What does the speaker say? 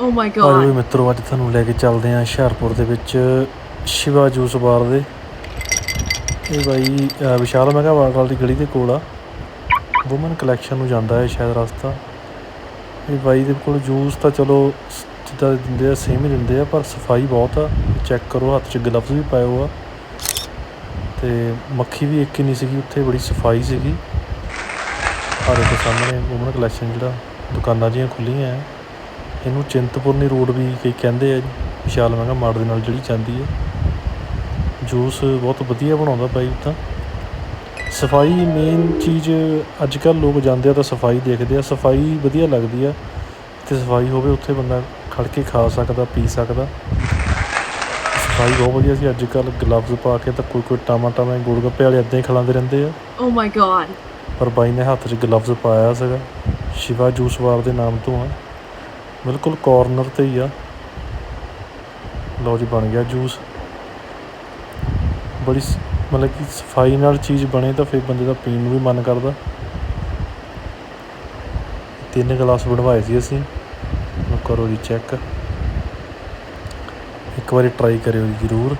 ਆਜੋ ਵੀ god. ਮਿੱਤਰੋ ਅੱਜ ਤੁਹਾਨੂੰ ਲੈ ਕੇ ਚੱਲਦੇ ਆਂ ਹੁਸ਼ਿਆਰਪੁਰ ਦੇ ਵਿੱਚ ਸ਼ਿਵਾ ਜੂਸ ਬਾਰ ਦੇ। ਇਹ ਬਾਈ ਵਿਸ਼ਾਲ ਮਹਿੰਗਾ ਵਾਟ ਵਾਲੀ ਗਲੀ ਦੇ ਕੋਲ ਆ। ਵੂਮਨ ਕਲੈਕਸ਼ਨ ਨੂੰ ਜਾਂਦਾ ਹੈ ਸ਼ਾਇਦ ਰਸਤਾ। ਇਹ ਬਾਈ ਦੇ ਕੋਲ ਜੂਸ ਤਾਂ ਚਲੋ ਜਿੱਦਾਂ ਦਿੰਦੇ ਆ ਸੇਮ ਹੀ ਦਿੰਦੇ ਆ ਪਰ ਸਫ਼ਾਈ ਬਹੁਤ ਆ। ਚੈੱਕ ਕਰੋ ਹੱਥ 'ਚ ਗਲਵਜ਼ ਵੀ ਪਾਏ ਹੋ ਆ। ਤੇ ਮੱਖੀ ਵੀ ਇੱਕ ਹੀ ਨਹੀਂ ਸੀਗੀ ਉੱਥੇ ਬੜੀ ਸਫ਼ਾਈ ਸੀਗੀ। ਆ ਦੇਖੋ ਸਾਹਮਣੇ ਵੂਮਨ ਕਲੈਕਸ਼ਨ ਜਿਹੜਾ ਦੁਕਾਨਾਂ ਜੀਆਂ ਖੁੱਲੀਆਂ ਆ। ਇਹਨੂੰ ਚਿੰਤਪੁਰਨੀ ਰੋਡ ਵੀ ਕਈ ਕਹਿੰਦੇ ਆ ਵਿਸ਼ਾਲ ਮਹਿੰਗਾ ਮਾੜ ਦੇ ਨਾਲ ਜਿਹੜੀ ਜਾਂਦੀ ਹੈ ਜੂਸ ਬਹੁਤ ਵਧੀਆ ਬਣਾਉਂਦਾ ਬਾਈ ਤਾਂ। ਸਫ਼ਾਈ ਮੇਨ ਚੀਜ਼ ਅੱਜ ਕੱਲ ਲੋਕ ਜਾਂਦੇ ਆ ਤਾਂ ਸਫ਼ਾਈ ਦੇਖਦੇ ਆ ਸਫ਼ਾਈ ਵਧੀਆ ਲੱਗਦੀ ਆ। ਤੇ ਸਫ਼ਾਈ ਹੋਵੇ ਉੱਥੇ ਬੰਦਾ ਖੜ ਕੇ ਖਾ ਸਕਦਾ ਪੀ ਸਕਦਾ। ਸਫ਼ਾਈ ਬਹੁਤ ਵਧੀਆ ਸੀ ਅੱਜ ਕੱਲ ਗਲਵਜ਼ ਪਾ ਕੇ ਤਾਂ ਕੋਈ ਕੋਈ ਟਾਮਾ ਟਾਮਾ ਗੁੜ ਗੱਪੇ ਵਾਲੇ ਇੱਦਾਂ ਹੀ ਖਿਲਾਉਂਦੇ ਰਹਿੰਦੇ ਆ। Oh my god. ਪਰ ਬਾਈ ਨੇ ਹੱਥ 'ਚ ਗਲਵਜ਼ ਪਾਇਆ ਸੀਗਾ ਸ਼ਿਵਾ ਜੂਸ ਬਾਰ ਦੇ ਨਾਮ ਤੋਂ ਆ। ਬਿਲਕੁਲ ਕਾਰਨਰ ਤੇ ਹੀ ਆ। ਲਓ ਜੀ, ਬਣ ਗਿਆ ਜੂਸ ਬੜੀ ਸ- ਮਤਲਬ ਕਿ ਸਫ਼ਾਈ ਨਾਲ ਚੀਜ਼ ਬਣੇ ਤਾਂ ਫਿਰ ਬੰਦੇ ਦਾ ਪੀਣ ਨੂੰ ਵੀ ਮਨ ਕਰਦਾ। ਤਿੰਨ ਗਲਾਸ ਬਣਵਾਏ ਸੀ ਅਸੀਂ। ਲਓ ਕਰੋ ਜੀ ਚੈੱਕ ਇੱਕ ਵਾਰੀ ਟਰਾਈ ਕਰਿਓ ਜੀ ਜ਼ਰੂਰ।